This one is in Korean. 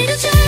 ready to change.